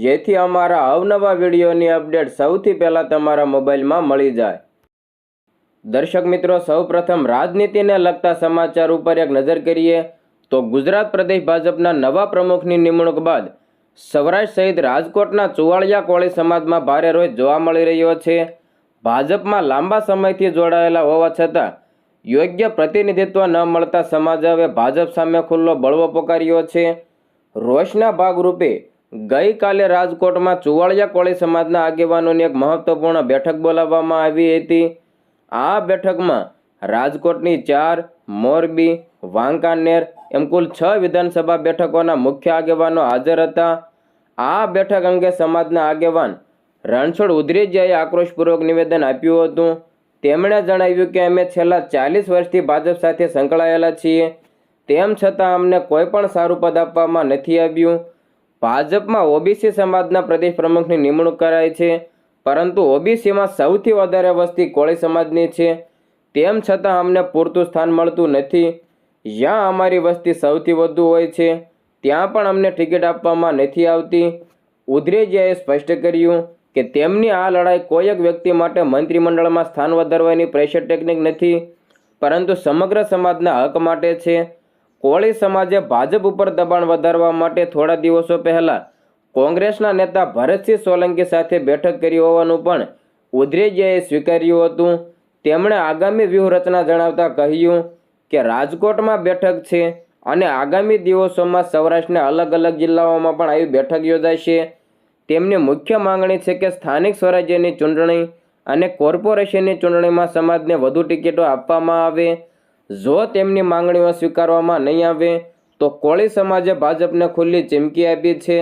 જેથી અમારા અવનવા વિડીયોની અપડેટ સૌથી પહેલાં તમારા મોબાઈલમાં મળી જાય. દર્શક મિત્રો, સૌપ્રથમ રાજનીતિને લગતા સમાચાર ઉપર એક નજર કરીએ, તો ગુજરાત પ્રદેશ ભાજપના નવા પ્રમુખની નિમણૂક બાદ સૌરાષ્ટ્ર સહિત રાજકોટના ચુવાળિયા કોળી સમાજમાં ભારે રોષ જોવા મળી રહ્યો છે. ભાજપમાં લાંબા સમયથી જોડાયેલા હોવા છતાં યોગ્ય પ્રતિનિધિત્વ ન મળતા સમાજે હવે ભાજપ સામે ખુલ્લો બળવો પોકાર્યો છે. રોષના ભાગરૂપે ગઈકાલે રાજકોટમાં ચુવાળિયા કોળી સમાજના આગેવાનોની એક મહત્વપૂર્ણ બેઠક બોલાવવામાં આવી હતી. આ બેઠકમાં રાજકોટની ચાર, મોરબી, વાંકાનેર એમ કુલ છ વિધાનસભા બેઠકોના મુખ્ય આગેવાનો હાજર હતા. આ બેઠક અંગે સમાજના આગેવાન રણછોડ ઉધરેજિયાએ આક્રોશપૂર્વક નિવેદન આપ્યું હતું. તેમણે જણાવ્યું કે અમે છેલ્લા ચાલીસ વર્ષથી ભાજપ સાથે સંકળાયેલા છીએ. તેમ છતાં અમને કોઈ પણ સારું પદ આપવામાં નથી આવ્યું. ભાજપમાં ઓબીસી સમાજના પ્રદેશ પ્રમુખની નિમણૂક કરાઈ છે. પરંતુ ઓબીસીમાં સૌથી વધારે વસ્તી કોળી સમાજની છે. તેમ છતાં અમને પૂરતું સ્થાન મળતું નથી. જ્યાં અમારી વસ્તી સૌથી વધુ હોય છે, ત્યાં પણ અમને ટિકિટ આપવામાં નથી આવતી. ઉધરેજિયાએ સ્પષ્ટ કર્યું કે તેમની આ લડાઈ કોઈ એક વ્યક્તિ માટે મંત્રીમંડળમાં સ્થાન વધારવાની પ્રેશર ટેકનિક નથી, પરંતુ સમગ્ર સમાજના હક માટે છે. કોળી સમાજે ભાજપ ઉપર દબાણ વધારવા માટે થોડા દિવસો પહેલાં કોંગ્રેસના નેતા ભરતસિંહ સોલંકી સાથે બેઠક કરી હોવાનું પણ ઉદ્રેજિયાએ સ્વીકાર્યું હતું. તેમણે આગામી વ્યૂહરચના જણાવતા કહ્યું કે રાજકોટમાં બેઠક છે અને આગામી દિવસોમાં સૌરાષ્ટ્રના અલગ અલગ જિલ્લાઓમાં પણ આવી બેઠક યોજાશે. તેમની મુખ્ય માંગણી છે કે સ્થાનિક સ્વરાજ્યની ચૂંટણી અને કોર્પોરેશનની ચૂંટણીમાં સમાજને વધુ ટિકિટો આપવામાં આવે. જો તેમની માંગણીઓ સ્વીકારવામાં નહીં આવે, તો કોળી સમાજે ભાજપને ખુલ્લી ચીમકી આપી છે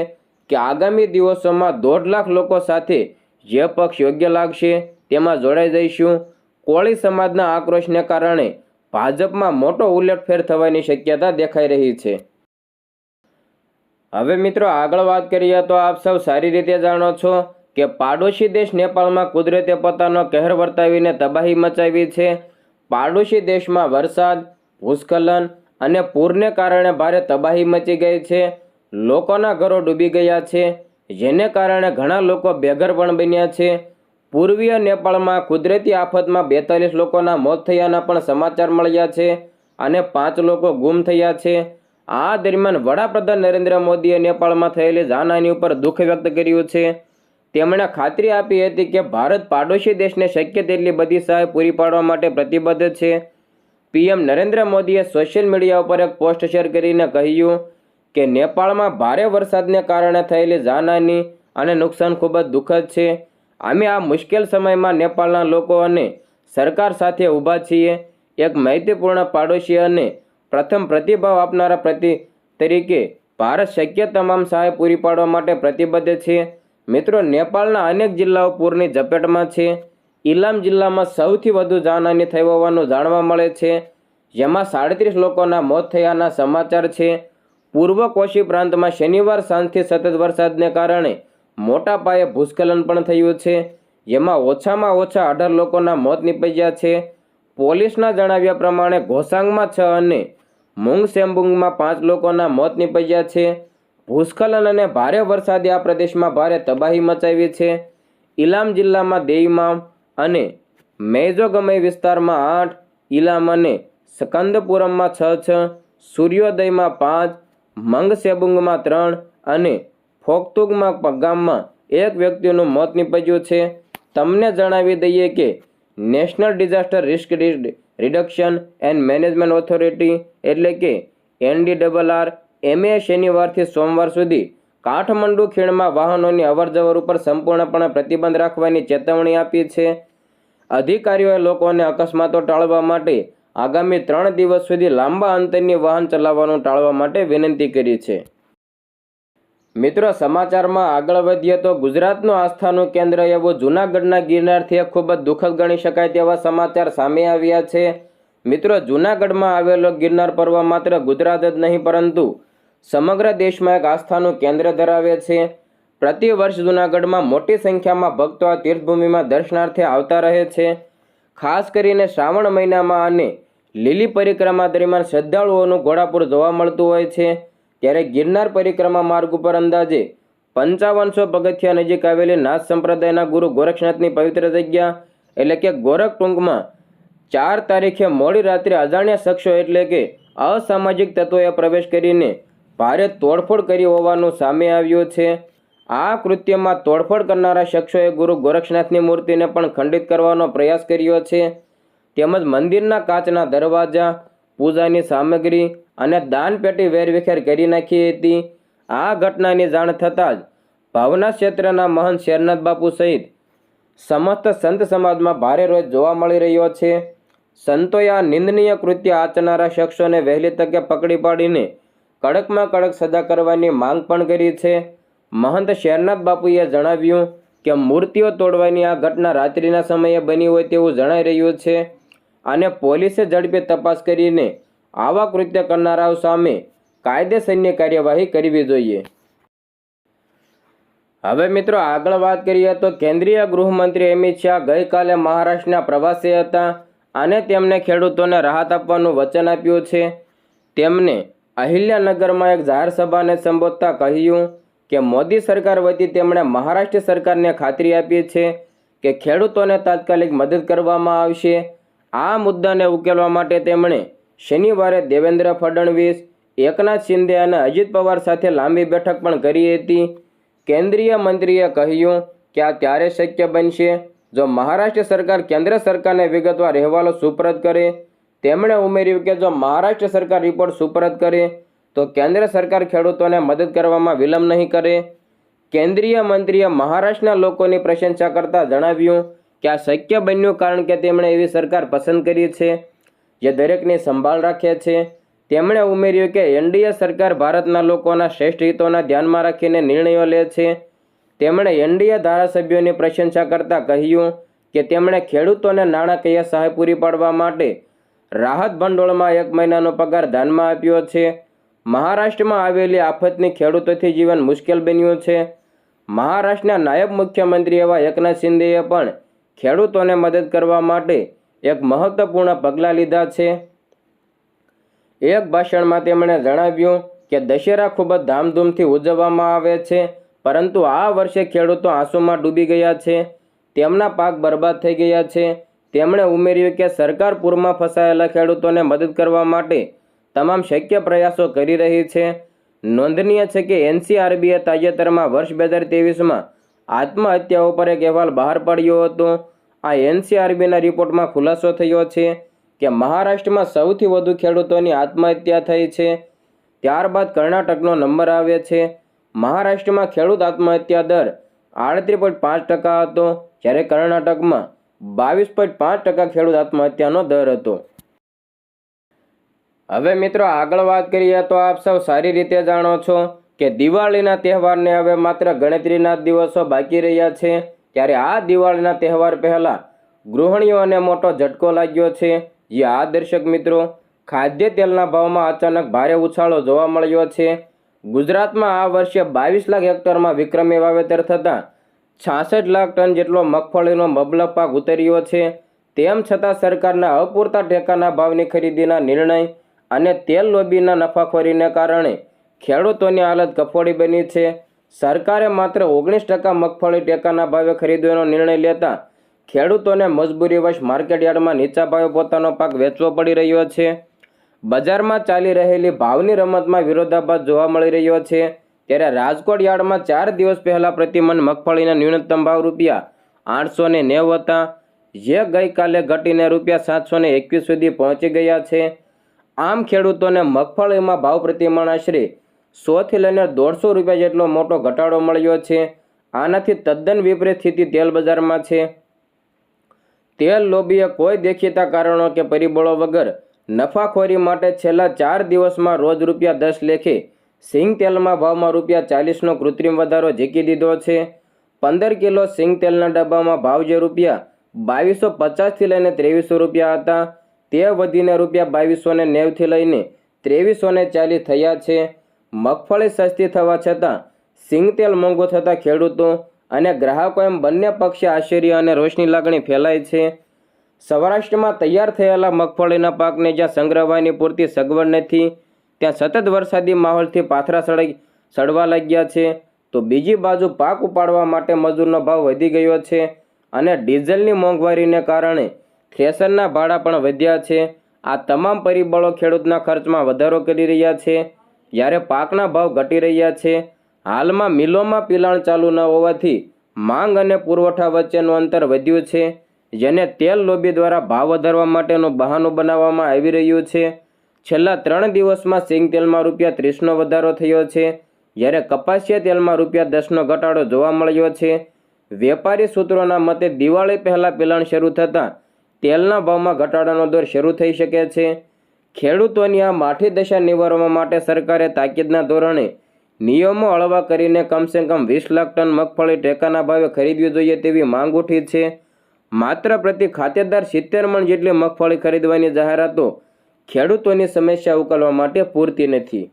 કે આગામી દિવસોમાં દોઢ લાખ લોકો સાથે જે પક્ષ યોગ્ય લાગશે તેમાં જોડાઈ જઈશું. કોળી સમાજના આક્રોશને કારણે ભાજપમાં મોટો ઉલટફેર થવાની શક્યતા દેખાઈ રહી છે. હવે મિત્રો આગળ વાત કરીએ તો આપ સૌ સારી રીતે જાણો છો કે પાડોશી દેશ નેપાળમાં કુદરતે પોતાનો કહેર વર્તાવીને તબાહી મચાવી છે. પાડોશી દેશમાં વરસાદ, ભૂસ્ખલન અને પૂરને કારણે ભારે તબાહી મચી ગઈ છે. લોકોના ઘરો ડૂબી ગયા છે, જેને કારણે ઘણા લોકો બેઘર પણ બન્યા છે. પૂર્વીય નેપાળમાં કુદરતી આફતમાં બેતાલીસ લોકોના મોત થયાના પણ સમાચાર મળ્યા છે અને પાંચ લોકો ગુમ થયા છે. આ દરમિયાન વડાપ્રધાન નરેન્દ્ર મોદીએ નેપાળમાં થયેલી જાનહાની ઉપર દુઃખ વ્યક્ત કર્યું છે. તેમણે ખાતરી આપી હતી કે ભારત પાડોશી દેશને શક્ય તેટલી બધી સહાય પૂરી પાડવા માટે પ્રતિબદ્ધ છે. પીએમ નરેન્દ્ર મોદીએ સોશિયલ મીડિયા ઉપર એક પોસ્ટ શેર કરીને કહ્યું કે નેપાળમાં ભારે વરસાદને કારણે થયેલી જાનહાની અને નુકસાન ખૂબ જ દુઃખદ છે. અમે આ મુશ્કેલ સમયમાં નેપાળના લોકો અને સરકાર સાથે ઊભા છીએ. એક મૈત્રીપૂર્ણ પાડોશી અને પ્રથમ પ્રતિભાવ આપનારા પ્રતિ તરીકે ભારત શક્ય તમામ સહાય પૂરી પાડવા માટે પ્રતિબદ્ધ છે. મિત્રો, નેપાળના અનેક જિલ્લાઓ પૂરની ઝપેટમાં છે. ઇલામ જિલ્લામાં સૌથી વધુ જાનહાની થઈ હોવાનું જાણવા મળે છે. જેમાં સાડત્રીસ લોકોના મોત થયાના સમાચાર છે. પૂર્વ કોશી પ્રાંતમાં શનિવાર સાંજથી સતત વરસાદને કારણે મોટા પાયે ભૂસ્ખલન પણ થયું છે. જેમાં ઓછામાં ઓછા અઢાર લોકોના મોત નીપજ્યા છે. પોલીસના જણાવ્યા પ્રમાણે ઘોસાંગમાં છ અને મુંગસેમ્બુંગમાં પાંચ લોકોના મોત નીપજ્યા છે. ભૂસ્ખલન અને ભારે વરસાદે આ પ્રદેશમાં ભારે તબાહી મચાવી છે. ઇલામ જિલ્લામાં દેઈમામ અને મેઝોગમય વિસ્તારમાં આઠ ઇલામ અને સ્કંદપુરમમાં છ છ, સૂર્યોદયમાં પાંચ, મંગસેબુંગમાં ત્રણ અને ફોકતુગમાં ગામમાં એક વ્યક્તિનું મોત નીપજ્યું છે. તમને જણાવી દઈએ કે national disaster risk reduction and management authority એટલે કે એનડીડબલઆર એમએ શનિવારથી સોમવાર સુધી કાઠમંડુ ખીણમાં વાહનોની અવરજવર ઉપર સંપૂર્ણપણે પ્રતિબંધ રાખવાની ચેતવણી આપી છે. અધિકારીઓએ લોકોને અકસ્માતો ટાળવા માટે આગામી ત્રણ દિવસ સુધી લાંબા અંતરની વાહન ચલાવવાનું ટાળવા માટે વિનંતી કરી છે. મિત્રો, સમાચારમાં આગળ વધીએ તો ગુજરાતનું આસ્થાનું કેન્દ્ર એવું જૂનાગઢના ગિરનારથી ખૂબ જ દુઃખદ ગણી શકાય તેવા સમાચાર સામે આવ્યા છે. મિત્રો, જૂનાગઢમાં આવેલો ગિરનાર પર્વ માત્ર ગુજરાત જ નહીં, પરંતુ સમગ્ર દેશમાં એક આસ્થાનું કેન્દ્ર ધરાવે છે. પ્રતિ વર્ષ જૂનાગઢમાં મોટી સંખ્યામાં ભક્તો આ તીર્થભૂમિમાં દર્શનાર્થે આવતા રહે છે. ખાસ કરીને શ્રાવણ મહિનામાં અને લીલી પરિક્રમા દરમિયાન શ્રદ્ધાળુઓનું ઘોડાપુર જોવા મળતું હોય છે. ત્યારે ગિરનાર પરિક્રમા માર્ગ ઉપર અંદાજે પંચાવનસો પગથિયા નજીક આવેલી નાથ સંપ્રદાયના ગુરુ ગોરખનાથની પવિત્ર જગ્યા એટલે કે ગોરખ ટૂંકમાં ચાર તારીખે મોડી રાત્રે અજાણ્યા શખ્સો એટલે કે અસામાજિક તત્વોએ પ્રવેશ કરીને ભારે તોડફોડ કરી હોવાનું સામે આવ્યું છે. આ કૃત્યમાં તોડફોડ કરનારા શખ્સોએ ગુરુ ગોરક્ષનાથની મૂર્તિને પણ ખંડિત કરવાનો પ્રયાસ કર્યો છે. તેમજ મંદિરના કાચના દરવાજા, પૂજાની સામગ્રી અને દાનપેટી વેરવિખેર કરી નાખી હતી. આ ઘટનાની જાણ થતાં જ ભાવના ક્ષેત્રના મહંત શેરનાથ બાપુ સહિત સમસ્ત સંત સમાજમાં ભારે રોજ જોવા મળી રહ્યો છે. સંતોએ આ નિંદનીય કૃત્ય આચનારા શખ્સોને વહેલી તકે પકડી પાડીને કડકમાં કડક સજા કરવાની માંગ પણ કરી છે. મહંત શેરનાથ બાપુએ જણાવ્યું કે મૂર્તિઓ તોડવાની આ ઘટના રાત્રિના સમયે બની હોય તેવું જણાઈ રહ્યું છે અને પોલીસે ઝડપી તપાસ કરીને આવા કૃત્ય કરનારાઓ સામે કાયદેસરની કાર્યવાહી કરવી જોઈએ. હવે મિત્રો આગળ વાત કરીએ તો કેન્દ્રીય ગૃહમંત્રી અમિત શાહ ગઈકાલે મહારાષ્ટ્રના પ્રવાસે હતા અને તેમને ખેડૂતોને રાહત આપવાનું વચન આપ્યું છે. તેમને અહિલ્યાનગરમાં એક જાહેર સભાને સંબોધતા કહ્યું કે મોદી સરકાર વતી તેમણે મહારાષ્ટ્ર સરકારને ખાતરી આપી છે કે ખેડૂતોને તાત્કાલિક મદદ કરવામાં આવશે. આ મુદ્દાને ઉકેલવા માટે તેમણે શનિવારે દેવેન્દ્ર ફડણવીસ, એકનાથ શિંદે અને અજીત પવાર સાથે લાંબી બેઠક પણ કરી હતી. કેન્દ્રીય મંત્રીએ કહ્યું કે આ ત્યારે શક્ય બનશે જો મહારાષ્ટ્ર સરકાર કેન્દ્ર સરકારને વિગતવાર અહેવાલો સુપરત કરે તેમણે ઉમેર્યું કે જો મહારાષ્ટ્ર સરકાર રિપોર્ટ સુપરત કરે, તો કેન્દ્ર સરકાર ખેડૂતોને મદદ કરવામાં વિલંબ નહીં કરે. કેન્દ્રીય મંત્રીએ મહારાષ્ટ્રના લોકોની પ્રશંસા કરતા જણાવ્યું કે આ શક્ય બન્યું કારણ કે તેમણે એવી સરકાર પસંદ કરી છે, જે દરેકની સંભાળ રાખે છે. તેમણે ઉમેર્યું કે એનડીએ સરકાર ભારતના લોકોના શ્રેષ્ઠ હિતોના ધ્યાનમાં રાખીને નિર્ણયો લે છે. તેમણે એનડીએ ધારાસભ્યોની પ્રશંસા કરતા કહ્યું કે તેમણે ખેડૂતોને નાણાકીય સહાય પૂરી પાડવા માટે રાહત ભંડોળમાં એક મહિનાનો પગાર ધ્યાનમાં આપ્યો છે. મહારાષ્ટ્રમાં આવેલી આફતની ખેડૂતોથી જીવન મુશ્કેલ બન્યું છે. મહારાષ્ટ્રના નાયબ મુખ્યમંત્રી એવા એકનાથ શિંદેએ પણ ખેડૂતોને મદદ કરવા માટે એક મહત્વપૂર્ણ પગલાં લીધા છે. એક ભાષણમાં તેમણે જણાવ્યું કે દશેરા ખૂબ જ ધામધૂમથી ઉજવવામાં આવે છે, પરંતુ આ વર્ષે ખેડૂતો આંસુમાં ડૂબી ગયા છે. તેમના પાક બરબાદ થઈ ગયા છે. તેમણે ઉમેર્યું કે સરકાર પૂરમાં ફસાયેલા ખેડૂતોને મદદ કરવા માટે તમામ શક્ય પ્રયાસો કરી રહી છે. નોંધનીય છે કે એનસીઆરબીએ તાજેતરમાં વર્ષ બે હજાર ત્રેવીસમાં આત્મહત્યાઓ પર એક અહેવાલ બહાર પાડ્યો હતો. આ એનસીઆરબીના રિપોર્ટમાં ખુલાસો થયો છે કે મહારાષ્ટ્રમાં સૌથી વધુ ખેડૂતોની આત્મહત્યા થઈ છે. ત્યારબાદ કર્ણાટકનો નંબર આવે છે. મહારાષ્ટ્રમાં ખેડૂત આત્મહત્યા દર આડત્રીસ પોઈન્ટ પાંચ ટકા હતો. જ્યારે કર્ણાટકમાં બાવીસ પોઈન્ટ પાંચ ટકા ખેડૂત આત્મહત્યાનો દર હતો. હવે મિત્રો આગળ વાત કરીએ તો આપ સૌ સારી રીતે જાણો છો કે દિવાળીના તહેવારને હવે માત્ર ગણતરીના દિવસો બાકી રહ્યા છે. ત્યારે આ દિવાળીના તહેવાર પહેલાં ગૃહિણીઓને મોટો ઝટકો લાગ્યો છે. જે આ દર્શક મિત્રો, ખાદ્ય તેલના ભાવમાં અચાનક ભારે ઉછાળો જોવા મળ્યો છે. ગુજરાતમાં આ વર્ષે બાવીસ લાખ હેક્ટરમાં વિક્રમી વાવેતર થતાં છાસઠ લાખ ટન જેટલો મગફળીનો મબલક પાક ઉતર્યો છે. તેમ છતાં સરકારના અપૂરતા ટેકાના ભાવની ખરીદીના નિર્ણય અને તેલ લોબીના નફાખોરીને કારણે ખેડૂતોની હાલત કફોડી બની છે. સરકારે માત્ર ઓગણીસ ટકા મગફળી ટેકાના ભાવે ખરીદવાનો નિર્ણય લેતા ખેડૂતોને મજબૂરીવશ માર્કેટયાર્ડમાં નીચા ભાવે પોતાનો પાક વેચવો પડી રહ્યો છે. બજારમાં ચાલી રહેલી ભાવની રમતમાં વિરોધાભાસ જોવા મળી રહ્યો છે. ત્યારે રાજકોટ યાર્ડમાં ચાર દિવસ પહેલાં પ્રતિમન મગફળીના ન્યૂનતમ ભાવ રૂપિયા આઠસો ને નેવું હતા. જે ગઈકાલે ઘટીને રૂપિયા સાતસો ને એકવીસ સુધી પહોંચી ગયા છે. આમ ખેડૂતોને મગફળીમાં ભાવ પ્રતિમણ આશરે સોથી લઈને દોઢસો રૂપિયા જેટલો મોટો ઘટાડો મળ્યો છે. આનાથી તદ્દન વિપરીત સ્થિતિ તેલ બજારમાં છે. તેલ લોબીએ કોઈ દેખીતા કારણો કે પરિબળો વગર નફાખોરી માટે છેલ્લા ચાર દિવસમાં રોજ રૂપિયા દસ લેખે સિંગ તેલમાં ભાવમાં રૂપિયા ચાલીસનો કૃત્રિમ વધારો ઝીકી દીધો છે. પંદર કિલો સિંગ તેલના ડબ્બામાં ભાવ જે રૂપિયા બાવીસો પચાસથી લઈને ત્રેવીસો રૂપિયા હતા, તે વધીને રૂપિયા બાવીસો ને નેવથી લઈને ત્રેવીસો ને ચાલીસ થયા છે. મગફળી સસ્તી થવા છતાં સિંગ તેલ મોંઘું થતાં ખેડૂતો અને ગ્રાહકો એમ બંને પક્ષે આશ્ચર્ય અને રોષની લાગણી ફેલાય છે. સૌરાષ્ટ્રમાં તૈયાર થયેલા મગફળીના પાકને જ્યાં સંગ્રહવાની પૂરતી સગવડ નથી ત્યાં સતત વરસાદી માહોલથી પાથરા સળગ સડવા લાગ્યા છે. તો બીજી બાજુ પાક ઉપાડવા માટે મજૂરનો ભાવ વધી ગયો છે અને ડીઝલની મોંઘવારીને કારણે થ્રેસરના ભાડા પણ વધ્યા છે. આ તમામ પરિબળો ખેડૂતના ખર્ચમાં વધારો કરી રહ્યા છે. જ્યારે પાકના ભાવ ઘટી રહ્યા છે, હાલમાં મિલોમાં પિલાણ ચાલુ ન હોવાથી માંગ અને પુરવઠા વચ્ચેનું અંતર વધ્યું છે, જેને તેલ લોબી દ્વારા ભાવ વધારવા માટેનું બહાનું બનાવવામાં આવી રહ્યું છે. છેલ્લા ત્રણ દિવસમાં સિંગ તેલમાં રૂપિયા ત્રીસનો વધારો થયો છે. જ્યારે કપાસિયા તેલમાં રૂપિયા દસનો ઘટાડો જોવા મળ્યો છે. વેપારી સૂત્રોના મતે દિવાળી પહેલાં પિલાણ શરૂ થતાં તેલના ભાવમાં ઘટાડાનો દોર શરૂ થઈ શકે છે. ખેડૂતોની આ માઠી દશા નિવારવા માટે સરકારે તાકીદના ધોરણે નિયમો હળવા કરીને કમસે કમ વીસ લાખ ટન મગફળી ટેકાના ભાવે ખરીદવી જોઈએ તેવી માંગ ઉઠી છે. માત્ર પ્રતિ ખાતેદાર સિત્તેર મણ જેટલી મગફળી ખરીદવાની જાહેરાતો ખેડૂતોની સમસ્યા ઉકેલવા માટે પૂરતી નથી.